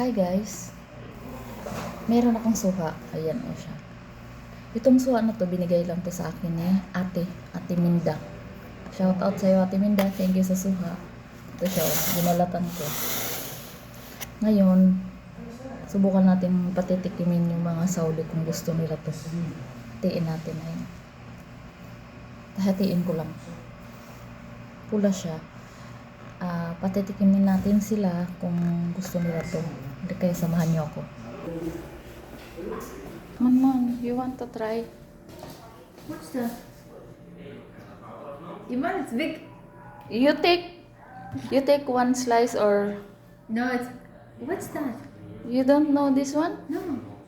Hi guys. Meron akong suha. Ayan o siya. Itong suha na to, binigay lang to sa akin ni ate, ate Minda. Shout out sa'yo ate Minda. Thank you sa suha. Ito siya o. Ginalatan ko. Ngayon, subukan natin patitikimin yung mga sauli kung gusto nila to. Hatiin natin ayun. Hatiin ko lang. Pula siya. Ah, patitikimin natin sila kung gusto nila to. Hindi kaya samahan niyo ako. Manon, you want to try? What's that? Iman, it's big. You take, you take one slice or No, it's. What's that? you don't know this one? No,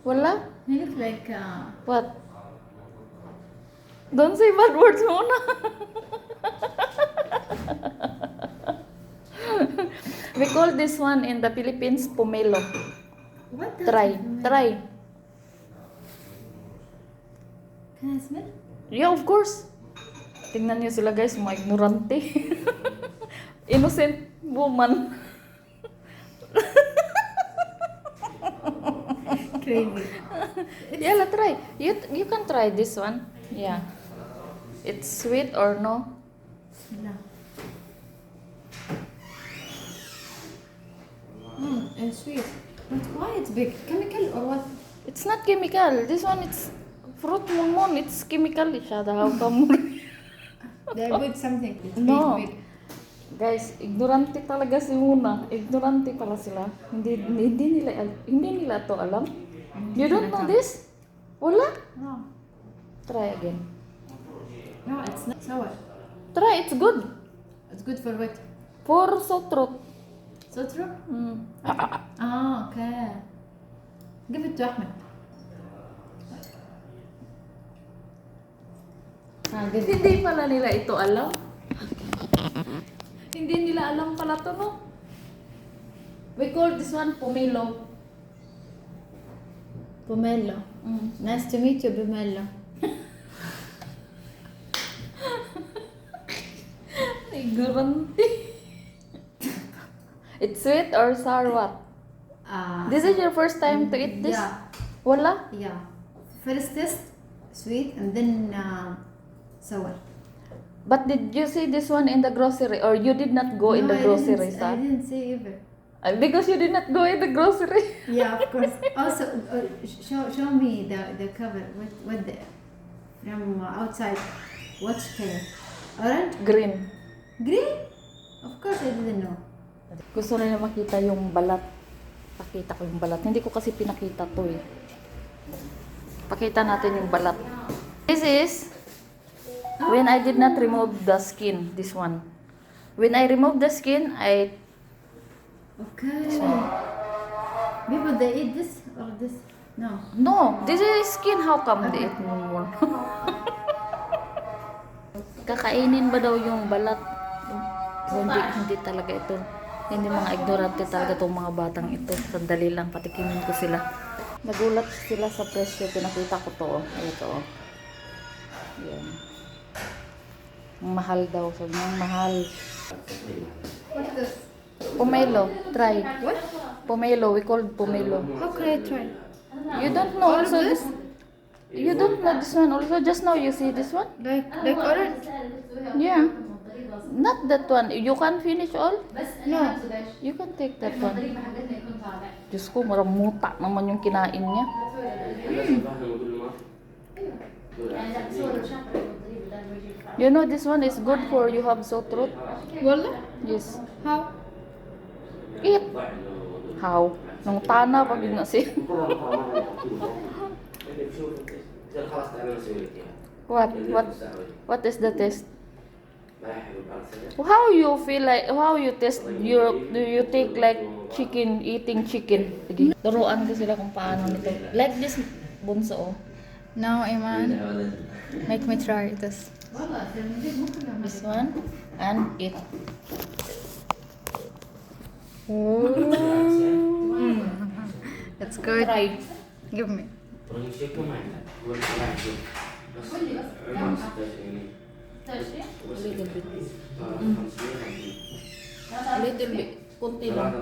Wala? they look like. Uh, What? Don't say bad words muna. We call this one in the Philippines pomelo. what? does Try, it mean? try. Can I smell? Yeah, of course. Tingnan niyo sila guys, mga ignorante. Innocent woman. Crazy. Yeah, let's try. You you can try this one. Yeah. It's sweet or no? And sweet. But why it's big? Chemical or what? It's not chemical. This one it's fruit mon It's chemical siya. How come? They put something. It's No. big, big. Guys, ignorante talaga si Muna. Ignorante pala sila. Hindi hindi nila hindi nila to alam. You don't know this? Wala? No, Try again. no, it's not sour. Try, it's good. It's good for what? For sore throat. So true? Mm. Ah, okay. Give it to Ahmed. Ah, it. Hindi pala nila ito alam. Hindi nila alam pala to, no? We call this one pomelo. Pomelo. Mm. Nice to meet you, Pomelo. Ignorante. It's sweet or sour what? Uh, This is your first time to eat this? Yeah, Wala? yeah. First test, sweet, and then uh, sour. But did you see this one in the grocery or you did not go in the I grocery didn't, I didn't see either. Uh, Because you did not go in the grocery. Yeah, of course. also, uh, show show me the the cover. What what the from uh, outside? What's color? Orange, Green. green. Of course, I didn't know. Gusto nila makita yung balat. Pakita ko yung balat. Hindi ko kasi pinakita to eh. Pakita natin yung balat. This is when I did not remove the skin. This one. When I remove the skin, I Okay. People they eat this or this? No. No, this is skin. How come they eat more? Kakainin ba daw yung balat? Hindi, hindi talaga ito. Hindi mga ignorante talaga itong mga batang ito. Sandali lang, patikimin ko sila. Nagulat sila sa presyo. Pinakita ko to. oh. Ito. oh. Yan. Ang mahal daw. Sabi ang mahal. What's this? Pomelo. Try. What? Pomelo. We call pomelo. How can I try? You don't know also this? You don't know this one also? Just now you see this one? Like like orange? Yeah. Not that one. You can finish all? No. You can take that one. Diyos ko, marang muta naman yung kinain niya. You know, this one is good for you have sore throat. Wallah? Yes. How? Eat. How? Nung tana pag yun na si... What? What? What is the test? How you feel like, how you test, you, do you take like chicken, eating chicken? Sige, turuan ko sila kung paano nito. Like this, bunso oh. No, Iman. Make me try this. This one, and eat. It's mm. good. Try. Give me. Little bit. Mm. Little bit. Kunti lang.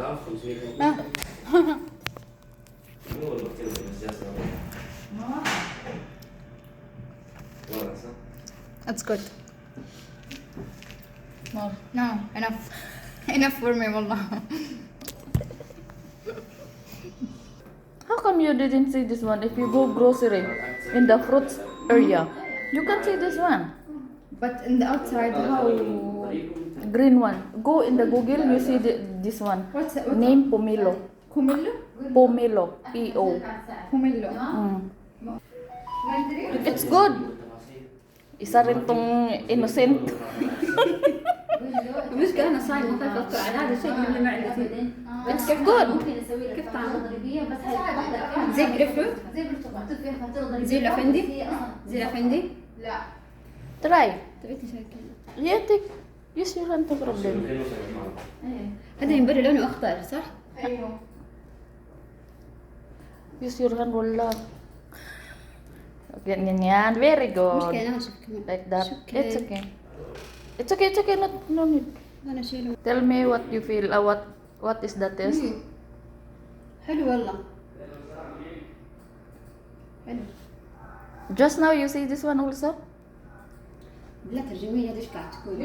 That's good. Well, no, enough. enough for me, wallah. How come you didn't see this one? If you go grocery in the fruits area, you can see this one. But in the outside, how? Green one. Go in the Google, you see the, this one. What's it? What's Name Pomelo. Pomelo? Pomelo. P-O. Pomelo. Mm. It's good. Isa rin tong innocent. المشكلة أنا صايمة خايفة أفطر على هذا الشيء من معدتي It's good. كيف طعمه؟ زي جريب فروت؟ زي الأفندي؟ زي الأفندي؟ Try. ريتك يسير انت بروبليم هذا ينبري لونه اخضر صح؟ أيوه يسير هن والله Yan, yan, yan. Very good. Like that. It's okay. It's okay, it's okay. Not, no need. Tell me what you feel. Uh, what, what is the test? حلو والله. حلو. Just now you see this one also? لا ترجمي لي ايش قاعد تكون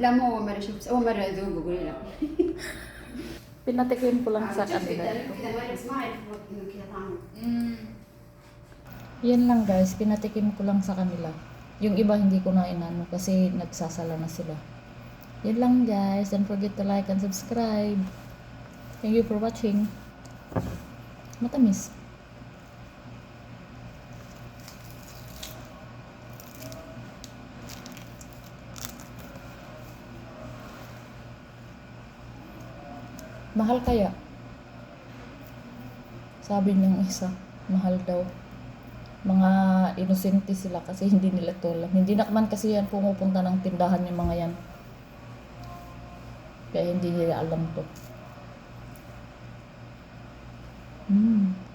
لا مو أول مرة شفت أول مرة أذوق وقولي لا Pinatikim ko lang sa kanila. كذا مرة بس ما أعرف إنه كذا طعمه Yan lang guys, pinatikim ko lang sa kanila. Yung iba hindi ko na inano kasi nagsasala na sila. Yan lang guys, don't forget to like and subscribe. Thank you for watching. Matamis. Mahal kaya? Sabi niyang isa, mahal daw mga inosente sila kasi hindi nila to alam. Hindi na kasi yan pumupunta ng tindahan yung mga yan. Kaya hindi nila alam to. Mm.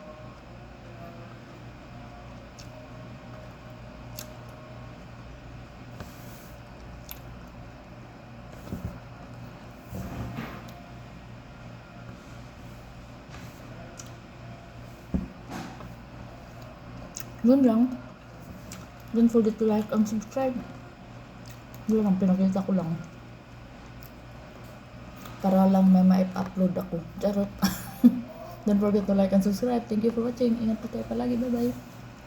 Yun lang. Don't forget to like and subscribe. Yun lang, pinakita ko lang. Para lang may ma-upload ako. Charot. Don't forget to like and subscribe. Thank you for watching. Ingat po tayo palagi. Bye-bye.